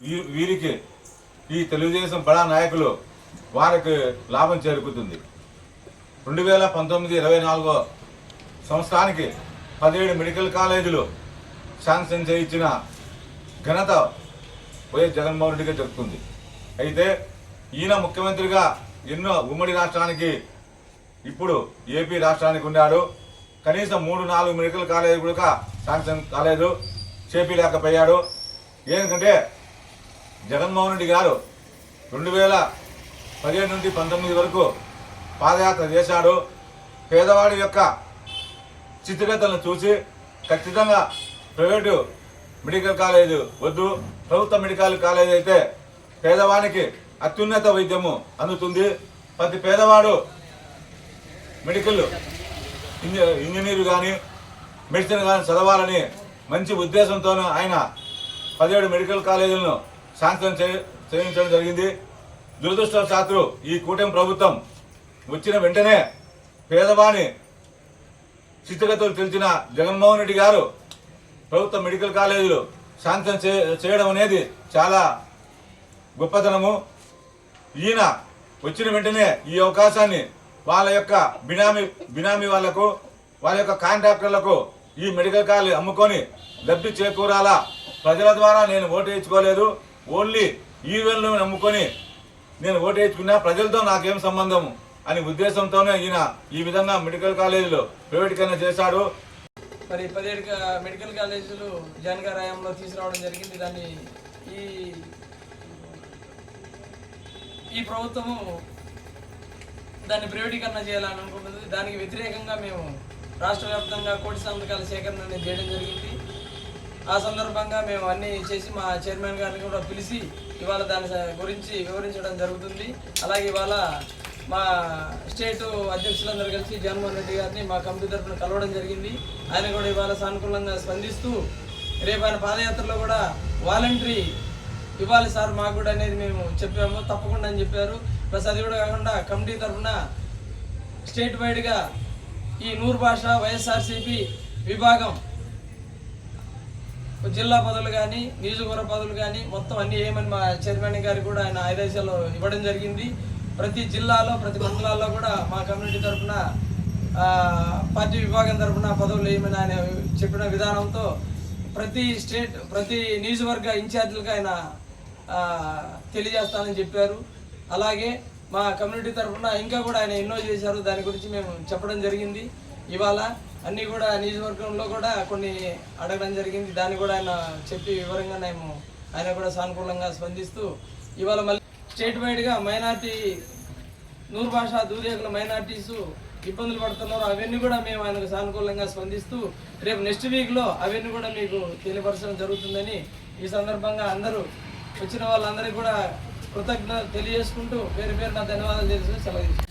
We- వీరికి ఈ తెలుగుదేశం బడా నాయకులు వారికి లాభం చేరుకుతుంది రెండు వేల పంతొమ్మిది ఇరవై నాలుగో సంవత్సరానికి పదిహేడు మెడికల్ కాలేజీలు శాంక్షన్ చేయించిన ఘనత వైఎస్ జగన్మోహన్ రెడ్డిగా జరుగుతుంది అయితే ఈయన ముఖ్యమంత్రిగా ఎన్నో ఉమ్మడి రాష్ట్రానికి ఇప్పుడు ఏపీ రాష్ట్రానికి ఉన్నాడు. కనీసం మూడు నాలుగు మెడికల్ కాలేజీ కూడా శాంక్షన్ కాలేదు చేపలేకపోయాడు ఎందుకంటే జగన్మోహన్ రెడ్డి గారు రెండు వేల పదిహేడు నుండి పంతొమ్మిది వరకు పాదయాత్ర చేశాడు. పేదవాడి యొక్క స్థితిగతులను చూసి ఖచ్చితంగా ప్రైవేటు మెడికల్ కాలేజ్ వద్దు. ప్రభుత్వ మెడికల్ కాలేజ్ అయితే పేదవానికి అత్యున్నత వైద్యము అందుతుంది. ప్రతి పేదవాడు మెడికల్ ఇంజ- ఇంజనీర్ కానీ మెడిసిన్ కానీ చదవాలని మంచి ఉద్దేశంతో ఆయన పదిహేడు మెడికల్ కాలేజీలను శాంక్షన్ చేయించడం జరిగింది. దురదృష్టవశాత్తు ఈ కూటమి ప్రభుత్వం వచ్చిన వెంటనే పేదవాని స్థితిగతులు తెలిసిన జగన్మోహన్ రెడ్డి గారు ప్రభుత్వ మెడికల్ కాలేజీలు శాంక్షన్ చేయడం అనేది చాలా గొప్పతనము. ఈయన వచ్చిన వెంటనే ఈ అవకాశాన్ని వాళ్ళ యొక్క బినామీ బినామీ వాళ్ళకు వాళ్ళ యొక్క కాంట్రాక్టర్లకు ఈ మెడికల్ కాలేజ్ అమ్ముకొని లబ్ధి చేకూరాలా? ప్రజల ద్వారా నేను ఓటు వేయించుకోలేదు. ఓన్లీ ఈవెన్లు నమ్ముకొని నేను ఓటు వేయించుకున్నా ప్రజలతో నాకేం సంబంధం అనే ఉద్దేశంతోనే ఈయన ఈ విధంగా మెడికల్ కాలేజీలో ప్రైవేటీకరణ చేశాడు. మరి పదిహేడు మెడికల్ కాలేజీలు జగన్ తీసుకురావడం జరిగింది. దాన్ని ఈ ఈ ప్రభుత్వము దాన్ని ప్రైవేటీకరణ చేయాలని అనుకుంటుంది దానికి వ్యతిరేకంగా మేము రాష్ట్ర వ్యాప్తంగా కోటి సంతకాల సేకరణ చేయడం జరిగింది. ఆ సందర్భంగా మేము అన్నీ చేసి మా చైర్మన్ గారిని కూడా పిలిచి ఇవాళ దాని గురించి వివరించడం జరుగుతుంది. అలాగే ఇవాళ మా స్టేట్ అధ్యక్షులందరూ కలిసి జగన్మోహన్ రెడ్డి గారిని మా కమిటీ తరఫున కలవడం జరిగింది. ఆయన కూడా ఇవాళ సానుకూలంగా స్పందిస్తూ రేపు ఆయన పాదయాత్రలో కూడా వాలంటరీ ఇవ్వాలి సార్ మాకు కూడా అనేది మేము చెప్పాము. తప్పకుండా అని చెప్పారు. ప్లస్ అది కూడా కాకుండా కమిటీ తరఫున స్టేట్ వైడ్గా ఈ నూరు భాష వైఎస్ఆర్సీపీ విభాగం జిల్లా పదవులు కానీ నియోజకవర్గ పదవులు కానీ మొత్తం అన్ని ఏమని మా చైర్మన్ గారికి కూడా ఆయన ఆదేశాలు ఇవ్వడం జరిగింది. ప్రతి జిల్లాలో ప్రతి మండలాల్లో కూడా మా కమ్యూనిటీ తరఫున పార్టీ విభాగం తరఫున పదవులు వేయమని ఆయన చెప్పిన విధానంతో ప్రతి స్టేట్ ప్రతి నియోజకవర్గ ఇన్ఛార్జీలకు ఆయన తెలియజేస్తానని చెప్పారు. అలాగే మా కమ్యూనిటీ తరఫున ఇంకా కూడా ఆయన ఎన్నో చేశారు. దాని గురించి మేము చెప్పడం జరిగింది. ఇవాళ అన్నీ కూడా నియోజకవర్గంలో కూడా కొన్ని అడగడం జరిగింది. దాన్ని కూడా ఆయన చెప్పి వివరంగా మేము ఆయన కూడా సానుకూలంగా స్పందిస్తూ ఇవాళ మళ్ళీ స్టేట్ వైడ్గా మైనార్టీ నూరు భాష దూరేకుల మైనార్టీస్ ఇబ్బందులు పడుతున్నారు. అవన్నీ కూడా మేము ఆయనకు సానుకూలంగా స్పందిస్తూ రేపు నెక్స్ట్ వీక్లో అవన్నీ కూడా మీకు తెలియపరచడం జరుగుతుందని ఈ సందర్భంగా అందరూ వచ్చిన వాళ్ళందరికీ కూడా కృతజ్ఞత తెలియజేసుకుంటూ పేరు పేరు నా ధన్యవాదాలు తెలుసు సెలవు